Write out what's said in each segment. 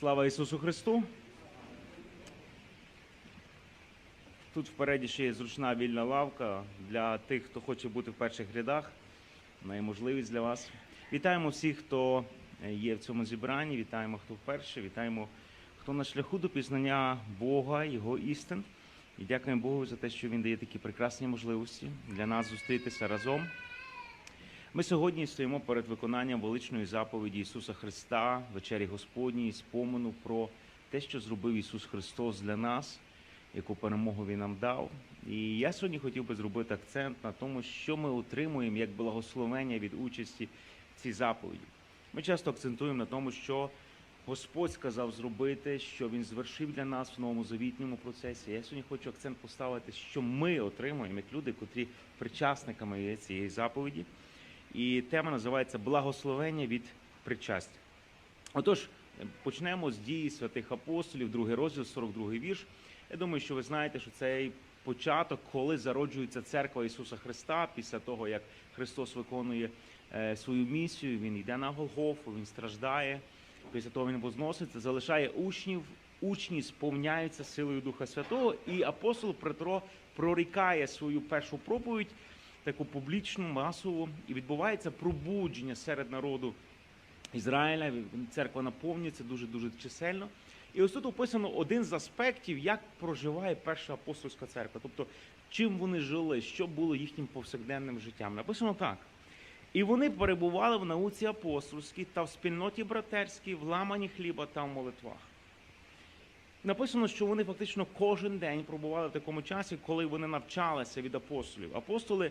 Слава Ісусу Христу! Тут впереді ще є зручна вільна лавка для тих, хто хоче бути в перших рядах. Має можливість для вас. Вітаємо всіх, хто є в цьому зібранні. Вітаємо, хто вперше. Вітаємо, хто на шляху до пізнання Бога, Його істин. І дякуємо Богу за те, що Він дає такі прекрасні можливості для нас зустрітися разом. Ми сьогодні стоїмо перед виконанням величної заповіді Ісуса Христа, вечері Господній, спомену про те, що зробив Ісус Христос для нас, яку перемогу Він нам дав. І я сьогодні хотів би зробити акцент на тому, що ми отримуємо як благословення від участі в цій заповіді. Ми часто акцентуємо на тому, що Господь сказав зробити, що Він звершив для нас в новому завітньому процесі. Я сьогодні хочу акцент поставити, що ми отримуємо як люди, котрі причасниками є цієї заповіді. І тема називається Благословення від причастя. Отож, почнемо з дії святих апостолів, другий розділ, 42 вірш. Я думаю, що ви знаєте, що цей початок, коли зароджується церква Ісуса Христа, після того, як Христос виконує е, свою місію, Він йде на Голгофу, Він страждає, після того Він возноситься, залишає учнів, учні сповняються силою Духа Святого, і апостол Петро прорікає свою першу проповідь таку публічну, масову, і відбувається пробудження серед народу Ізраїля. Церква наповнюється дуже дуже чисельно. І ось тут описано один з аспектів, як проживає перша апостольська церква, тобто чим вони жили, що було їхнім повсякденним життям. Написано так. І вони перебували в науці апостольській та в спільноті братерській, в ламані хліба та в молитвах. Написано, що вони фактично кожен день пробували в такому часі, коли вони навчалися від апостолів. Апостоли,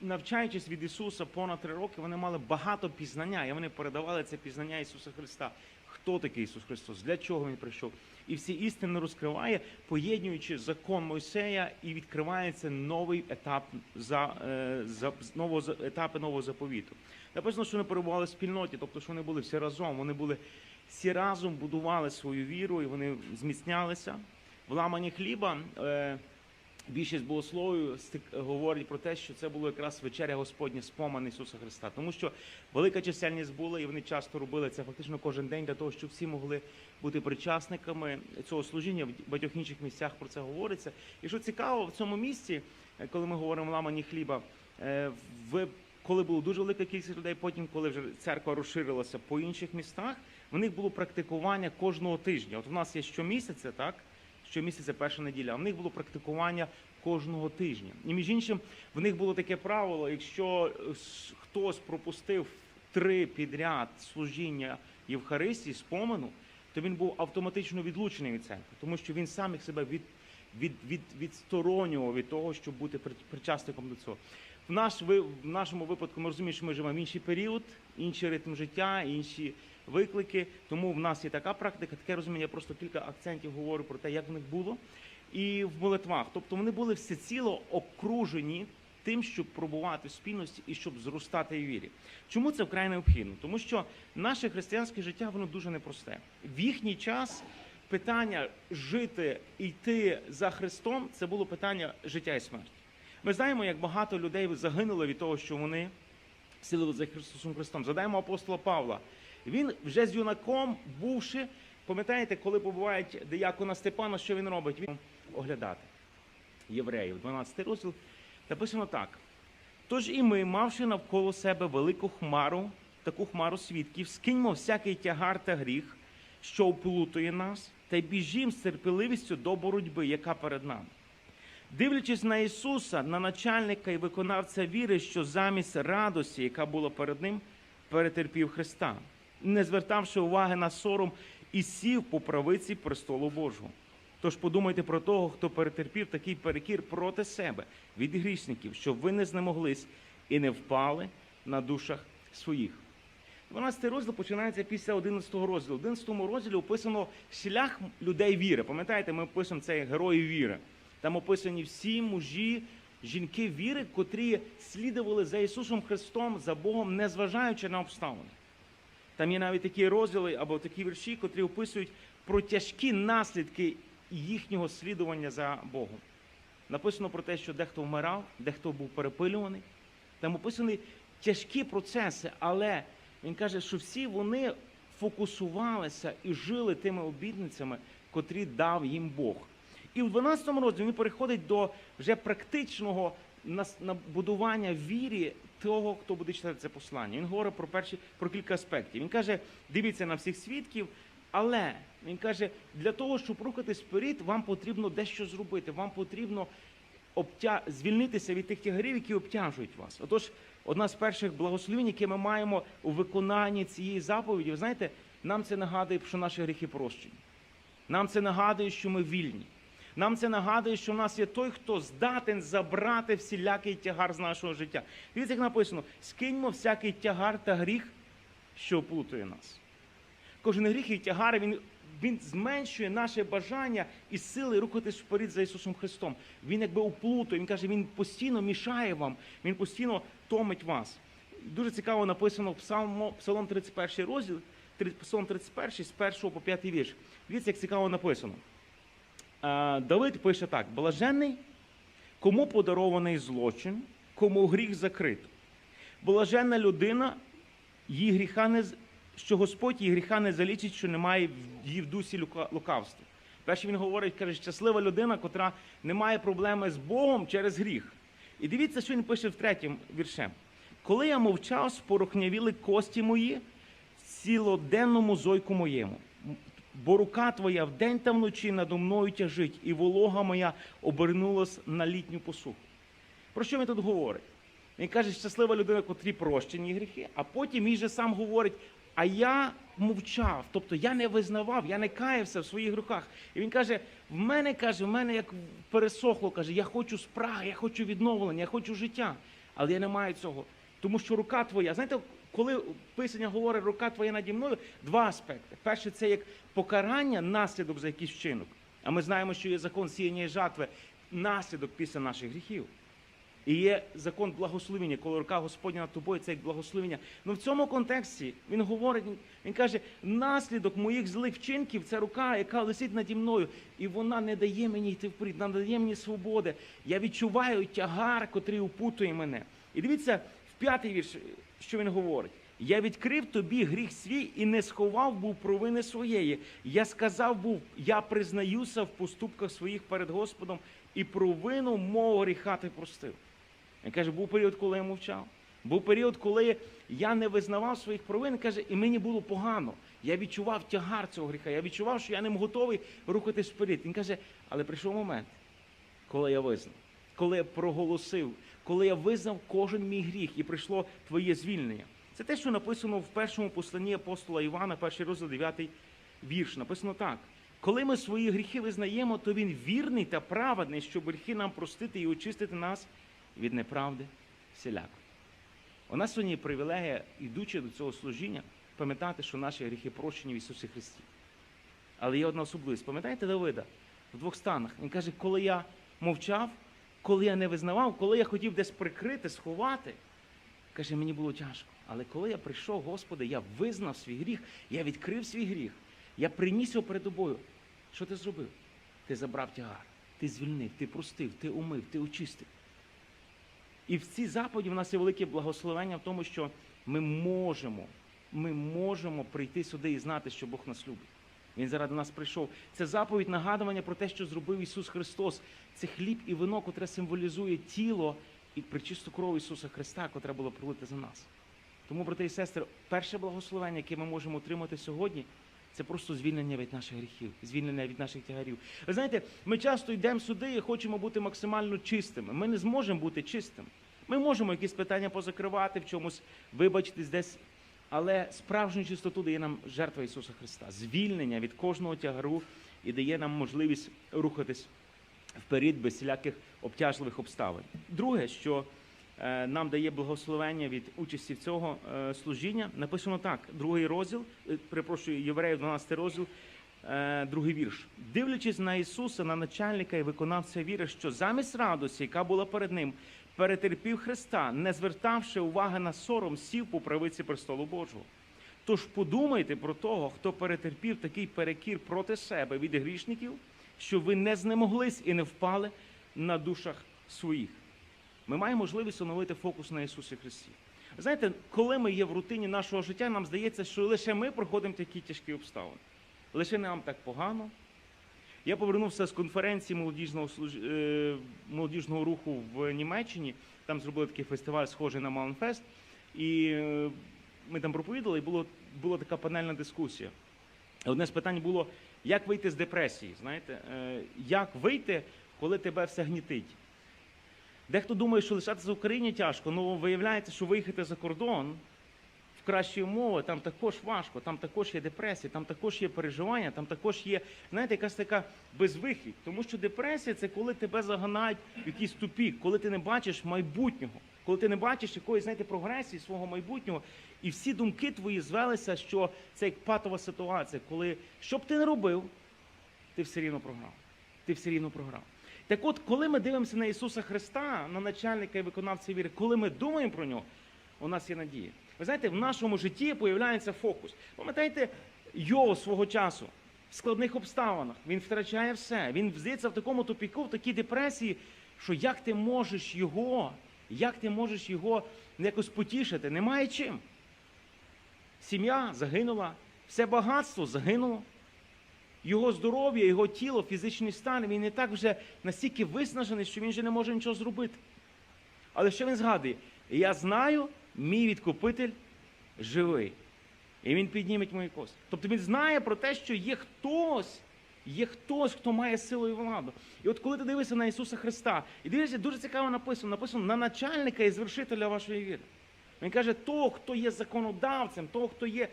навчаючись від Ісуса понад три роки, вони мали багато пізнання, і вони передавали це пізнання Ісуса Христа. Хто такий Ісус Христос? Для чого Він прийшов? І всі істини розкриває, поєднуючи закон Мойсея, і відкривається новий етап за, е, за нового етапи нового заповіту. Написано, що вони перебували в спільноті, тобто що вони були всі разом. Вони були всі разом будували свою віру, і вони зміцнялися. В ламані хліба е, більшість богословів говорить про те, що це було якраз вечеря Господня споман Ісуса Христа, тому що велика чисельність була, і вони часто робили це фактично кожен день для того, щоб всі могли бути причасниками цього служіння. В багатьох інших місцях про це говориться. І що цікаво, в цьому місці, е, коли ми говоримо ламані хліба, е, в коли була дуже велика кількість людей, потім, коли вже церква розширилася по інших містах, в них було практикування кожного тижня. От у нас є щомісяця, так? Щомісяця перша неділя, а в них було практикування кожного тижня. І між іншим, в них було таке правило: якщо хтось пропустив три підряд служіння Євхаристії, спомену, то він був автоматично відлучений від церкви, тому що він сам їх себе від, від, від, відсторонював від того, щоб бути при- причасником до цього. В, наш, в нашому випадку ми розуміємо, що ми живемо в інший період, інший ритм життя, інші виклики. Тому в нас є така практика, таке розуміння. Я просто кілька акцентів говорю про те, як в них було. І в молитвах. Тобто вони були всеціло окружені тим, щоб пробувати в спільності і щоб зростати в вірі. Чому це вкрай необхідно? Тому що наше християнське життя воно дуже непросте. В їхній час питання жити йти за Христом це було питання життя і смерті. Ми знаємо, як багато людей загинуло від того, що вони сили за Христосом Христом. Задаємо апостола Павла. Він вже з юнаком, бувши, пам'ятаєте, коли побувають диякона Степана, що він робить? Він оглядати євреїв, 12 розділ. Написано так. Тож і ми, мавши навколо себе велику хмару, таку хмару свідків, скиньмо всякий тягар та гріх, що оплутує нас, та біжім з терпеливістю до боротьби, яка перед нами. Дивлячись на Ісуса, на начальника і виконавця віри, що замість радості, яка була перед ним, перетерпів Христа, не звертавши уваги на сором і сів по правиці престолу Божого. Тож подумайте про того, хто перетерпів такий перекір проти себе від грішників, щоб ви не знемоглись і не впали на душах своїх. 12 розділ починається після 11 розділу. В 11 розділі описано шлях людей віри. Пам'ятаєте, ми описуємо це як герої віри. Там описані всі мужі, жінки віри, котрі слідували за Ісусом Христом, за Богом, незважаючи на обставини. Там є навіть такі розділи або такі вірші, котрі описують про тяжкі наслідки їхнього слідування за Богом. Написано про те, що дехто вмирав, дехто був перепилюваний. Там описані тяжкі процеси, але він каже, що всі вони фокусувалися і жили тими обітницями, котрі дав їм Бог. І в 12 розділі він переходить до вже практичного набудування вірі того, хто буде читати це послання. Він говорить про перші про кілька аспектів. Він каже: дивіться на всіх свідків, але він каже, для того, щоб рухатись вперед, вам потрібно дещо зробити. Вам потрібно обтя... звільнитися від тих тягарів, які обтяжують вас. Отож, одна з перших благословень, які ми маємо у виконанні цієї заповіді, ви знаєте, нам це нагадує, що наші гріхи прощені. Нам це нагадує, що ми вільні. Нам це нагадує, що в нас є той, хто здатен забрати всілякий тягар з нашого життя. Дивіться, як написано: скиньмо всякий тягар та гріх, що оплутує нас. Кожен гріх і тягар він, він зменшує наше бажання і сили рухатись вперед за Ісусом Христом. Він якби оплутує, він каже, він постійно мішає вам, він постійно томить вас. Дуже цікаво написано в Псалом 31 розділ, Псалом 31 з 1 по 5 вірш. Дивіться, як цікаво написано. Давид пише так: блаженний, кому подарований злочин, кому гріх закрито. Блаженна людина, її гріха не що Господь її гріха не залічить, що немає її в дусі лукавства. Перше він говорить, каже, щаслива людина, котра не має проблеми з Богом через гріх. І дивіться, що він пише в третьому віршем. Коли я мовчав, спорохнявіли кості мої в цілоденному зойку моєму. Бо рука твоя вдень та вночі надо мною тяжить, і волога моя обернулась на літню посуху. Про що він тут говорить? Він каже, щаслива людина, котрі прощені гріхи, а потім він же сам говорить, а я мовчав, тобто я не визнавав, я не каявся в своїх гріхах. І він каже: в мене каже, в мене як пересохло, каже, я хочу спраги, я хочу відновлення, я хочу життя, але я не маю цього. Тому що рука твоя, знаєте, коли писання говорить рука твоя наді мною, два аспекти. Перше, це як покарання, наслідок за якийсь вчинок. А ми знаємо, що є закон сіяння і жатви, наслідок після наших гріхів. І є закон благословення, коли рука Господня над тобою, це як благословення. Ну в цьому контексті він говорить, він каже, наслідок моїх злих вчинків це рука, яка висить наді мною, і вона не дає мені йти вперед, вона не дає мені свободи. Я відчуваю тягар, котрий упутує мене. І дивіться, в п'ятий вірш, що він говорить. Я відкрив тобі гріх свій і не сховав був провини своєї. Я сказав був, я признаюся в поступках своїх перед Господом, і провину мого гріха ти простив. Він каже, був період, коли я мовчав. Був період, коли я не визнавав своїх провин, каже, і мені було погано. Я відчував тягар цього гріха. Я відчував, що я не готовий рухатись вперед. Він каже, але прийшов момент, коли я визнав, коли я проголосив, коли я визнав кожен мій гріх, і прийшло твоє звільнення. Це те, що написано в першому посланні апостола Івана, перший розділ, 9 вірш. Написано так. Коли ми свої гріхи визнаємо, то він вірний та праведний, щоб гріхи нам простити і очистити нас від неправди всілякої. У нас сьогодні привілегія, йдучи до цього служіння, пам'ятати, що наші гріхи прощені в Ісусі Христі. Але є одна особливість. Пам'ятаєте Давида в двох станах? Він каже, коли я мовчав, коли я не визнавав, коли я хотів десь прикрити, сховати, каже, мені було тяжко. Але коли я прийшов, Господи, я визнав свій гріх, я відкрив свій гріх, я приніс його перед тобою. Що ти зробив? Ти забрав тягар, ти звільнив, ти простив, ти умив, ти очистив. І в цій заповіді в нас є велике благословення в тому, що ми можемо, ми можемо прийти сюди і знати, що Бог нас любить. Він заради нас прийшов. Це заповідь нагадування про те, що зробив Ісус Христос. Це хліб і вино, котре символізує тіло і причисту кров Ісуса Христа, котре було пролите за нас. Тому, брати і сестри, перше благословення, яке ми можемо отримати сьогодні, це просто звільнення від наших гріхів, звільнення від наших тягарів. Ви знаєте, ми часто йдемо сюди і хочемо бути максимально чистими. Ми не зможемо бути чистими. Ми можемо якісь питання позакривати, в чомусь вибачитись десь. Але справжню чистоту дає нам жертва Ісуса Христа, звільнення від кожного тягару і дає нам можливість рухатись вперед без всіляких обтяжливих обставин. Друге, що е, нам дає благословення від участі в цього е, служіння, написано так: другий розділ, е, перепрошую, Євреїв 12 розділ, другий вірш. Дивлячись на Ісуса, на начальника і виконавця віри, що замість радості, яка була перед ним, перетерпів Христа, не звертавши уваги на сором, сів по правиці престолу Божого. Тож подумайте про того, хто перетерпів такий перекір проти себе від грішників, що ви не знемоглись і не впали на душах своїх. Ми маємо можливість оновити фокус на Ісусі Христі. Знаєте, коли ми є в рутині нашого життя, нам здається, що лише ми проходимо такі тяжкі обставини. Лише нам так погано. Я повернувся з конференції молодіжного, е, молодіжного руху в Німеччині. Там зробили такий фестиваль, схожий на Маунфест. І е, ми там проповідали, і було, була така панельна дискусія. Одне з питань було, як вийти з депресії. Знаєте, Е, як вийти, коли тебе все гнітить. Дехто думає, що лишатися в Україні тяжко, але виявляється, що виїхати за кордон в кращі умови, там також важко, там також є депресія, там також є переживання, там також є, знаєте, якась така безвихідь. Тому що депресія це коли тебе заганають в якийсь тупік, коли ти не бачиш майбутнього, коли ти не бачиш якоїсь, знаєте, прогресії свого майбутнього, і всі думки твої звелися, що це як патова ситуація, коли що б ти не робив, ти все рівно програв. Ти все рівно програв. Так от, коли ми дивимося на Ісуса Христа, на начальника і виконавця віри, коли ми думаємо про нього, у нас є надія. Ви знаєте, в нашому житті появляється фокус. Пам'ятаєте, Йов свого часу в складних обставинах він втрачає все. Він здається в такому тупіку, в такій депресії, що як ти можеш його, як ти можеш його якось потішити? Немає чим. Сім'я загинула, все багатство загинуло. Його здоров'я, його тіло, фізичний стан, він не так вже настільки виснажений, що він вже не може нічого зробити. Але що він згадує? Я знаю, мій відкупитель живий. І він підніметь мої кості. Тобто він знає про те, що є хтось, є хтось, хто має силу і владу. І от коли ти дивишся на Ісуса Христа, і дивишся, дуже цікаво написано, написано на начальника і звершителя вашої віри. Він каже, того, хто є законодавцем, того, хто є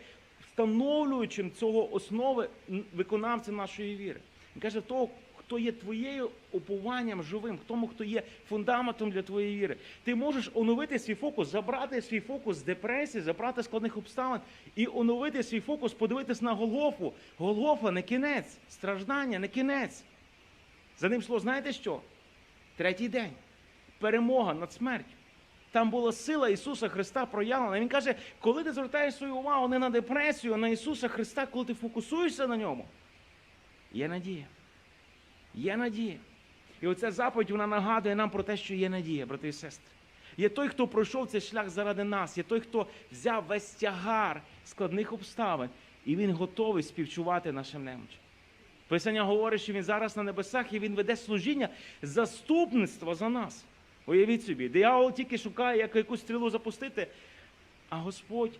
встановлюючим цього основи виконавцем нашої віри. Він каже, того, хто є твоєю упованням живим, тому, хто є фундаментом для твоєї віри. Ти можеш оновити свій фокус, забрати свій фокус з депресії, забрати складних обставин і оновити свій фокус, подивитись на Голгофу. Голгофа не кінець, страждання не кінець. За ним слово, знаєте що? Третій день. Перемога над смертю. Там була сила Ісуса Христа проявлена. Він каже, коли ти звертаєш свою увагу не на депресію, а на Ісуса Христа, коли ти фокусуєшся на ньому, є надія. Є надія. І оця заповідь вона нагадує нам про те, що є надія, брати і сестри. Є той, хто пройшов цей шлях заради нас, є той, хто взяв весь тягар складних обставин, і він готовий співчувати нашим немочам. Писання говорить, що він зараз на небесах і він веде служіння заступництва за нас. Уявіть собі, диявол тільки шукає, як якусь стрілу запустити, а Господь,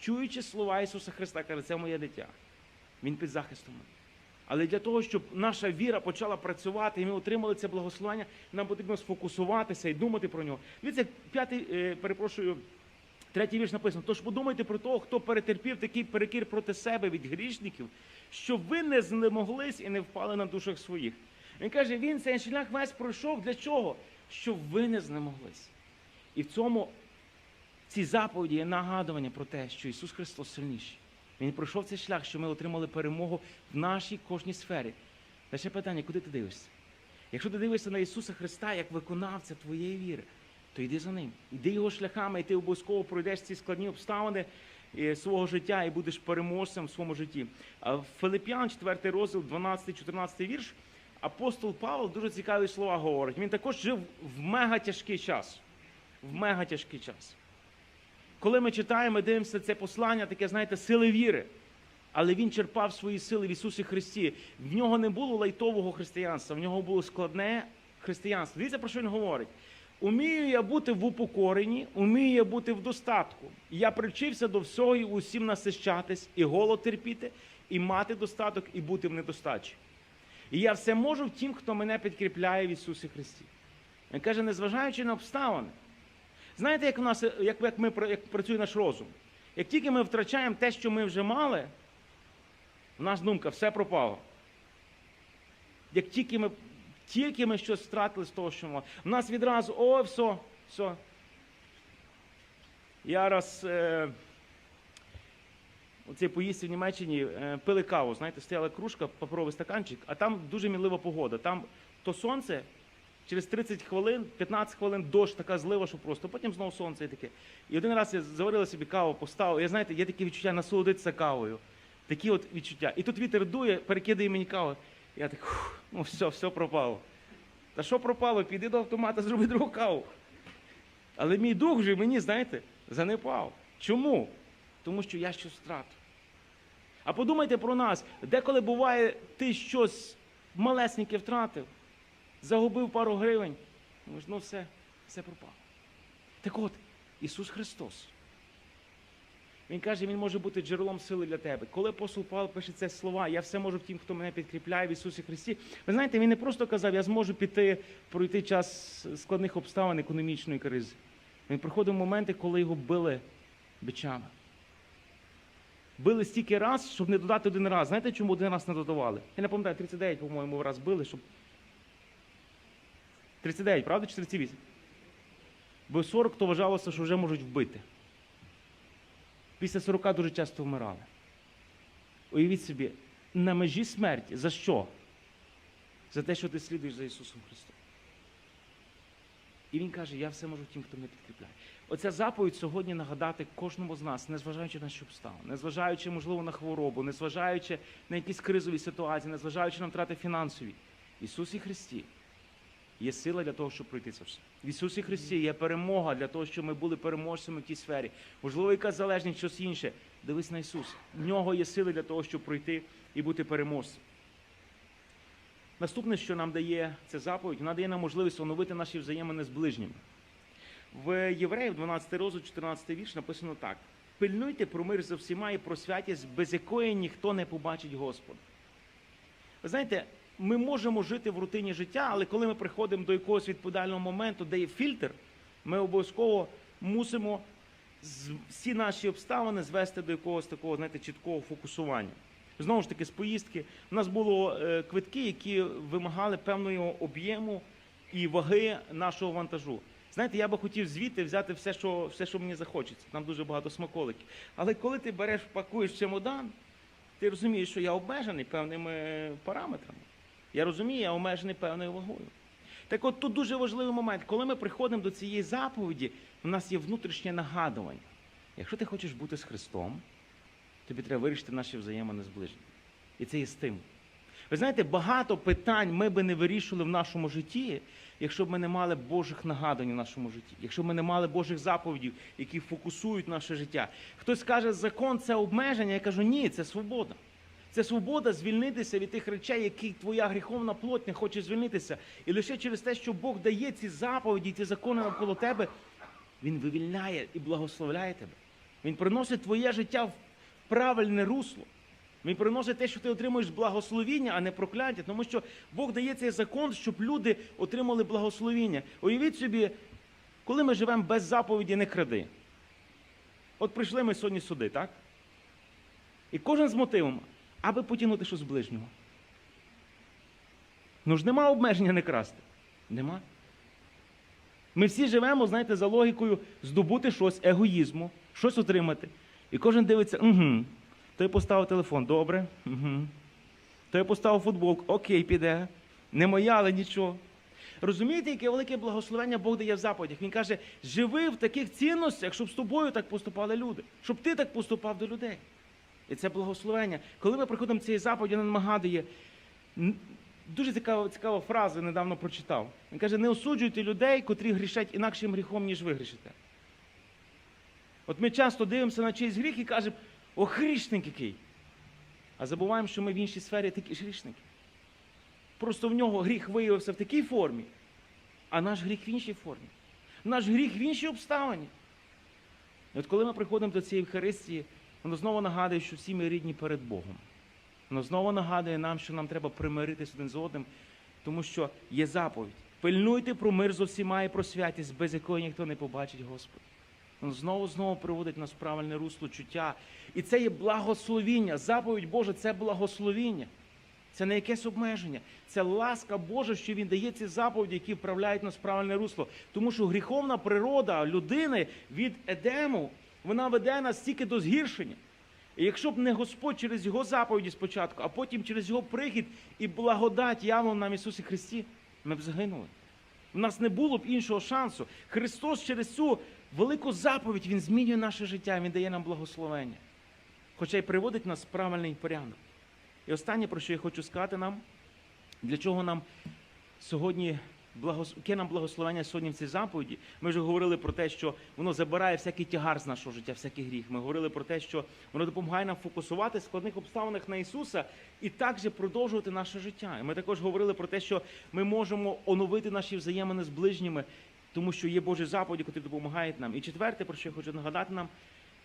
чуючи слова Ісуса Христа, каже, це моє дитя. Він під захистом. Але для того, щоб наша віра почала працювати і ми отримали це благословення, нам потрібно сфокусуватися і думати про нього. Дивіться, п'ятий, е, перепрошую, третій вірш написано. Тож подумайте про того, хто перетерпів такий перекір проти себе від грішників, щоб ви не знемоглись і не впали на душах своїх. Він каже, він цей шлях весь пройшов для чого? Щоб ви не знемоглись. І в цьому в цій заповіді є нагадування про те, що Ісус Христос сильніший. Він пройшов цей шлях, що ми отримали перемогу в нашій кожній сфері. Ще питання, куди ти дивишся? Якщо ти дивишся на Ісуса Христа як виконавця твоєї віри, то йди за ним. Йди його шляхами, і ти обов'язково пройдеш ці складні обставини е, свого життя і будеш переможцем в своєму житті. А Филип'ян, 4 розділ, 12-14 вірш, апостол Павло дуже цікаві слова говорить. Він також жив в мега тяжкий час. В мега тяжкий час. Коли ми читаємо, дивимося це послання, таке, знаєте, сили віри. Але він черпав свої сили в Ісусі Христі. В нього не було лайтового християнства, в нього було складне християнство. Дивіться, про що він говорить. Умію я бути в упокоренні, умію я бути в достатку. Я привчився до всього і усім насищатись, і голод терпіти, і мати достаток, і бути в недостачі. І я все можу в тім, хто мене підкріпляє в Ісусі Христі. Він каже, незважаючи на обставини. Знаєте, як у нас, як, як ми як працює наш розум? Як тільки ми втрачаємо те, що ми вже мали, у нас думка, все пропало. Як тільки ми, тільки ми щось втратили з того, що мали, у нас відразу, о, все, все. Я раз е, у цій поїздці в Німеччині е, пили каву, знаєте, стояла кружка, паперовий стаканчик, а там дуже мінлива погода. Там то сонце, через 30 хвилин, 15 хвилин дощ, така злива, що просто. Потім знову сонце і таке. І один раз я заварила собі каву, поставив. Я знаєте, є таке відчуття насолодитися кавою. Такі от відчуття. І тут вітер дує, перекидає мені каву. Я так, «Фух, ну все, все пропало. Та що пропало? Піди до автомата, зроби другу каву. Але мій дух вже мені, знаєте, Занепав. Чому? Тому що я щось втратив. А подумайте про нас, деколи буває, ти щось малесеньке втратив, загубив пару гривень, думаєш, ну все, все пропало. Так от, Ісус Христос. Він каже, Він може бути джерелом сили для тебе. Коли апостол Павло пише ці слова, я все можу в тім, хто мене підкріпляє в Ісусі Христі. Ви знаєте, він не просто казав, я зможу піти, пройти час складних обставин економічної кризи. Він приходив моменти, коли його били бичами. Били стільки раз, щоб не додати один раз. Знаєте, чому один раз не додавали? Я не пам'ятаю, 39, по-моєму, раз били, щоб. 39, правда, чи 38? Бо 40 то вважалося, що вже можуть вбити. Після 40 дуже часто вмирали. Уявіть собі, на межі смерті. За що? За те, що ти слідуєш за Ісусом Христом. І Він каже, я все можу тим, хто мене підкріпляє. Оця заповідь сьогодні нагадати кожному з нас, незважаючи на що обставини, незважаючи, можливо, на хворобу, незважаючи на якісь кризові ситуації, незважаючи на втрати фінансові. В Ісусі Христі є сила для того, щоб пройти це все. В Ісусі Христі є перемога для того, щоб ми були переможцями в тій сфері. Можливо, якась залежність, щось інше. Дивись на Ісуса. В нього є сили для того, щоб пройти і бути переможцем. Наступне, що нам дає ця заповідь, вона дає нам можливість оновити наші взаємини з ближніми. В Євреїв 12 розділ, 14 вірш написано так: пильнуйте про мир за всіма і про святість, без якої ніхто не побачить Господа. Ви знаєте, ми можемо жити в рутині життя, але коли ми приходимо до якогось відповідального моменту, де є фільтр, ми обов'язково мусимо всі наші обставини звести до якогось такого, знаєте, чіткого фокусування. Знову ж таки, з поїздки у нас було е, квитки, які вимагали певного об'єму і ваги нашого вантажу. Знаєте, я би хотів звідти взяти все, що, все, що мені захочеться. Там дуже багато смаколиків. Але коли ти береш, пакуєш чемодан, ти розумієш, що я обмежений певними параметрами. Я розумію, я обмежений певною вагою. Так от тут дуже важливий момент, коли ми приходимо до цієї заповіді, у нас є внутрішнє нагадування. Якщо ти хочеш бути з Христом, тобі треба вирішити наші взаємини з ближнім. І це є стимул. Ви знаєте, багато питань ми би не вирішили в нашому житті, якщо б ми не мали Божих нагадань в нашому житті, якщо б ми не мали Божих заповідей, які фокусують наше життя. Хтось каже, закон це обмеження. Я кажу, ні, це свобода. Це свобода звільнитися від тих речей, які твоя гріховна плоть не хоче звільнитися. І лише через те, що Бог дає ці заповіді, ці закони навколо тебе, Він вивільняє і благословляє тебе. Він приносить твоє життя в правильне русло. Він приносить те, що ти отримуєш благословіння, а не прокляття. Тому що Бог дає цей закон, щоб люди отримали благословіння. Уявіть собі, коли ми живемо без заповіді, не кради. От прийшли ми сьогодні сюди, так? І кожен з мотивом, аби потягнути щось з ближнього. Ну ж нема обмеження не красти. Нема. Ми всі живемо, знаєте, за логікою здобути щось, егоїзму, щось отримати. І кожен дивиться, угу. Той поставив телефон, добре. Угу. Той поставив футболку, окей, піде. Не моя, але нічого. Розумієте, яке велике благословення Бог дає в заповідях? Він каже, живи в таких цінностях, щоб з тобою так поступали люди, щоб ти так поступав до людей. І це благословення. Коли ми приходимо цієї заповіді, нам нагадує, дуже цікава, цікава фраза недавно прочитав. Він каже, не осуджуйте людей, котрі грішать інакшим гріхом, ніж ви грішите. От ми часто дивимося на чийсь гріх і кажемо, о, грішник який. А забуваємо, що ми в іншій сфері такі ж грішники. Просто в нього гріх виявився в такій формі, а наш гріх в іншій формі. Наш гріх в іншій обставині. І от коли ми приходимо до цієї Евхаристії, воно знову нагадує, що всі ми рідні перед Богом. Воно знову нагадує нам, що нам треба примиритися один з одним, тому що є заповідь. Пильнуйте про мир з усіма і про святість, без якої ніхто не побачить Господа. Він знову знову приводить нас в правильне русло чуття. І це є благословіння. Заповідь Божа це благословіння. Це не якесь обмеження. Це ласка Божа, що Він дає ці заповіді, які вправляють нас в правильне русло. Тому що гріховна природа людини від Едему, вона веде нас тільки до згіршення. І якщо б не Господь через його заповіді спочатку, а потім через його прихід і благодать явно нам Ісусі Христі, ми б загинули. У нас не було б іншого шансу. Христос через цю велику заповідь Він змінює наше життя, Він дає нам благословення. Хоча й приводить нас в правильний порядок. І останнє, про що я хочу сказати нам, для чого нам сьогодні яке нам благословення сьогодні в цій заповіді. Ми вже говорили про те, що воно забирає всякий тягар з нашого життя, всякий гріх. Ми говорили про те, що воно допомагає нам фокусувати в складних обставинах на Ісуса і також продовжувати наше життя. І ми також говорили про те, що ми можемо оновити наші взаємини з ближніми, тому що є Божі заповіді, які допомагають нам. І четверте, про що я хочу нагадати нам,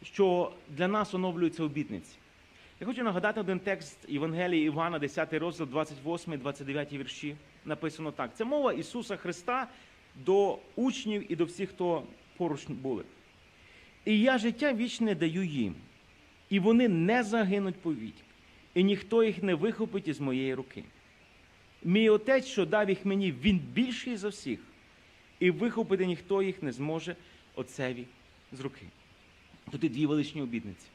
що для нас оновлюються обітниці. Я хочу нагадати один текст Євангелії Івана, 10 розділ, 28, 29 вірші. Написано так: це мова Ісуса Христа до учнів і до всіх, хто поруч були. І я життя вічне даю їм, і вони не загинуть повік, і ніхто їх не вихопить із моєї руки. Мій отець, що дав їх мені, він більший за всіх, і вихопити ніхто їх не зможе отцеві з руки. Тут і дві величні обітниці.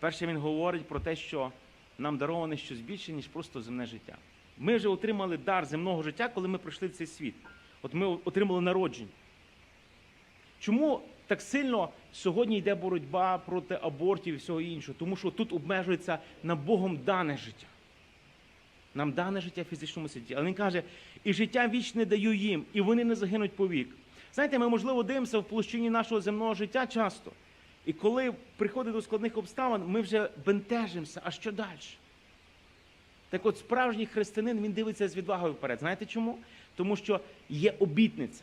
Перше, він говорить про те, що нам дароване щось більше, ніж просто земне життя. Ми вже отримали дар земного життя, коли ми прийшли в цей світ. От ми отримали народження. Чому так сильно сьогодні йде боротьба проти абортів і всього іншого? Тому що тут обмежується на Богом дане життя. Нам дане життя в фізичному світі. Але він каже, і життя вічне даю їм, і вони не загинуть повік. Знаєте, ми, можливо, дивимося в площині нашого земного життя часто. І коли приходить до складних обставин, ми вже бентежимося, а що далі? Так от справжній християнин він дивиться з відвагою вперед. Знаєте чому? Тому що є обітниця.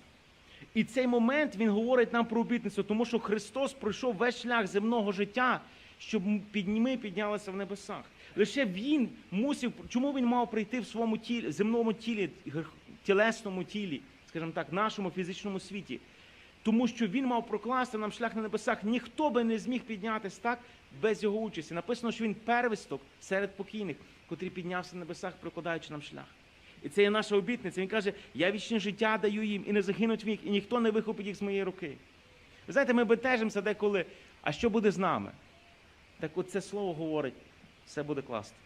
І цей момент він говорить нам про обітницю, тому що Христос пройшов весь шлях земного життя, щоб під ми піднялися в небесах. Лише він мусив, чому він мав прийти в своєму тілі, земному тілі, тілесному тілі, скажімо так, нашому фізичному світі. Тому що він мав прокласти нам шлях на небесах. Ніхто би не зміг піднятися так без його участі. Написано, що він первісток серед покійних, котрий піднявся на небесах, прокладаючи нам шлях. І це є наша обітниця. Він каже: я вічне життя даю їм і не загинуть вік, і ніхто не вихопить їх з моєї руки. Ви знаєте, ми бентежимося деколи, а що буде з нами? Так от це слово говорить, все буде класно.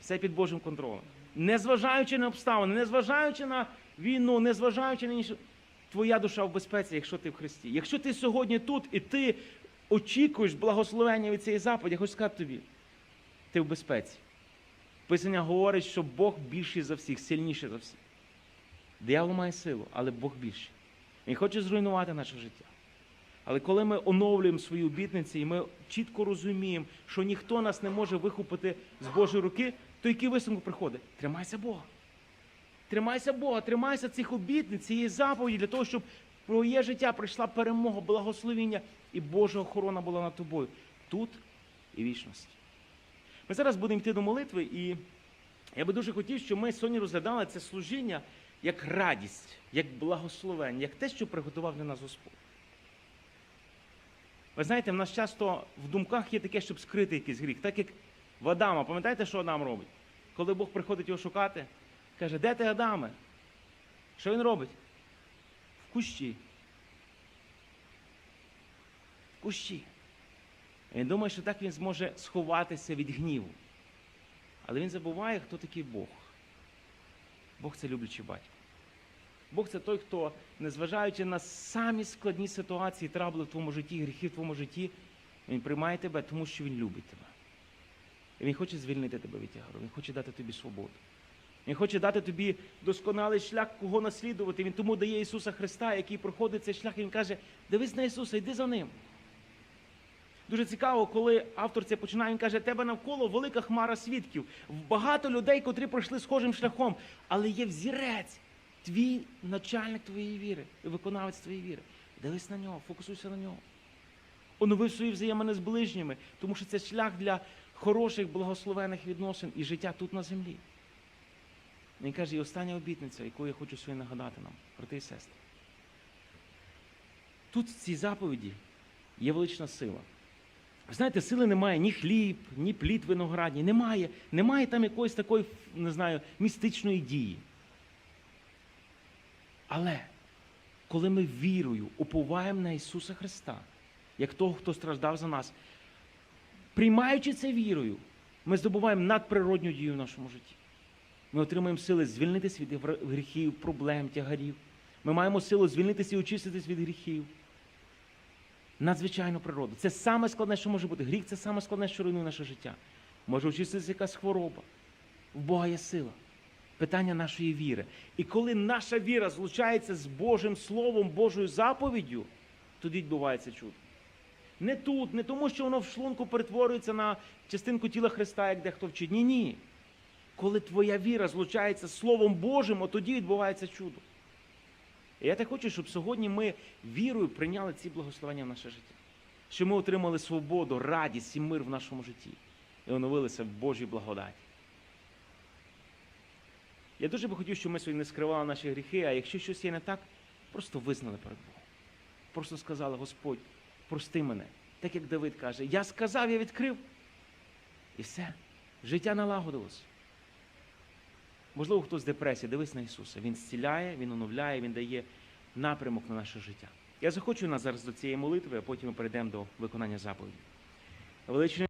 Все під Божим контролем. Незважаючи на обставини, незважаючи на війну, незважаючи на інше, твоя душа в безпеці, якщо ти в Христі. Якщо ти сьогодні тут і ти очікуєш благословення від цієї заповіді, я хочу сказати тобі, ти в безпеці. Писання говорить, що Бог більший за всіх, сильніший за всіх. Диявол має силу, але Бог більший. Він хоче зруйнувати наше життя. Але коли ми оновлюємо свої обітниці, і ми чітко розуміємо, що ніхто нас не може вихопити з Божої руки, то який висновок приходить? Тримайся Бога. Тримайся Бога, тримайся цих обітниць, цієї заповіді для того, щоб в твоє життя прийшла перемога, благословіння і Божа охорона була над тобою тут і вічності. Ми зараз будемо йти до молитви, і я би дуже хотів, щоб ми сьогодні розглядали це служіння як радість, як благословення, як те, що приготував для нас Господь. Ви знаєте, в нас часто в думках є таке, щоб скрити якийсь гріх, так як в Адама. Пам'ятаєте, що Адам робить? Коли Бог приходить його шукати, каже, де ти Адаме? Що він робить? В кущі. В кущі. І Він думає, що так він зможе сховатися від гніву. Але він забуває, хто такий Бог. Бог це люблячий батько. Бог це той, хто, незважаючи на самі складні ситуації, трабли в твоєму житті, гріхи в твоєму житті, він приймає тебе, тому що він любить тебе. І він хоче звільнити тебе від тягару, він хоче дати тобі свободу. Він хоче дати тобі досконалий шлях, кого наслідувати. Він тому дає Ісуса Христа, який проходить цей шлях, і Він каже: дивись на Ісуса, йди за ним. Дуже цікаво, коли автор це починає, він каже, тебе навколо велика хмара свідків. Багато людей, котрі пройшли схожим шляхом, але є взірець, твій начальник твоєї віри, виконавець твоєї віри. Дивись на нього, фокусуйся на нього. Онови свої взаємини з ближніми, тому що це шлях для хороших, благословених відносин і життя тут на землі. Він каже, і остання обітниця, яку я хочу сьогодні нагадати нам, брати і сестри. Тут в цій заповіді є велична сила. Знаєте, сили немає ні хліб, ні плід виноградні. Немає. Немає там якоїсь такої, не знаю, містичної дії. Але коли ми вірою уповаємо на Ісуса Христа, як того, хто страждав за нас, приймаючи це вірою, ми здобуваємо надприродню дію в нашому житті. Ми отримуємо сили звільнитися від гріхів, проблем, тягарів. Ми маємо силу звільнитися і очиститись від гріхів. Надзвичайну природу. Це саме складне, що може бути. Гріх це саме складне, що руйнує наше життя. Може очиститися якась хвороба. В Бога є сила. Питання нашої віри. І коли наша віра злучається з Божим Словом, Божою заповіддю, тоді відбувається чудо. Не тут, не тому, що воно в шлунку перетворюється на частинку тіла Христа, як дехто вчить. Ні, ні. Коли твоя віра злучається з Словом Божим, от тоді відбувається чудо. І я так хочу, щоб сьогодні ми вірою прийняли ці благословення в наше життя. Щоб ми отримали свободу, радість і мир в нашому житті і оновилися в Божій благодаті. Я дуже би хотів, щоб ми сьогодні не скривали наші гріхи, а якщо щось є не так, просто визнали перед Богом. Просто сказали, Господь, прости мене. Так як Давид каже, я сказав, я відкрив. І все. Життя налагодилось. Можливо, хтось з депресії, дивись на Ісуса. Він зціляє, Він оновляє, Він дає напрямок на наше життя. Я захочу нас зараз до цієї молитви, а потім ми перейдемо до виконання заповіді. Величний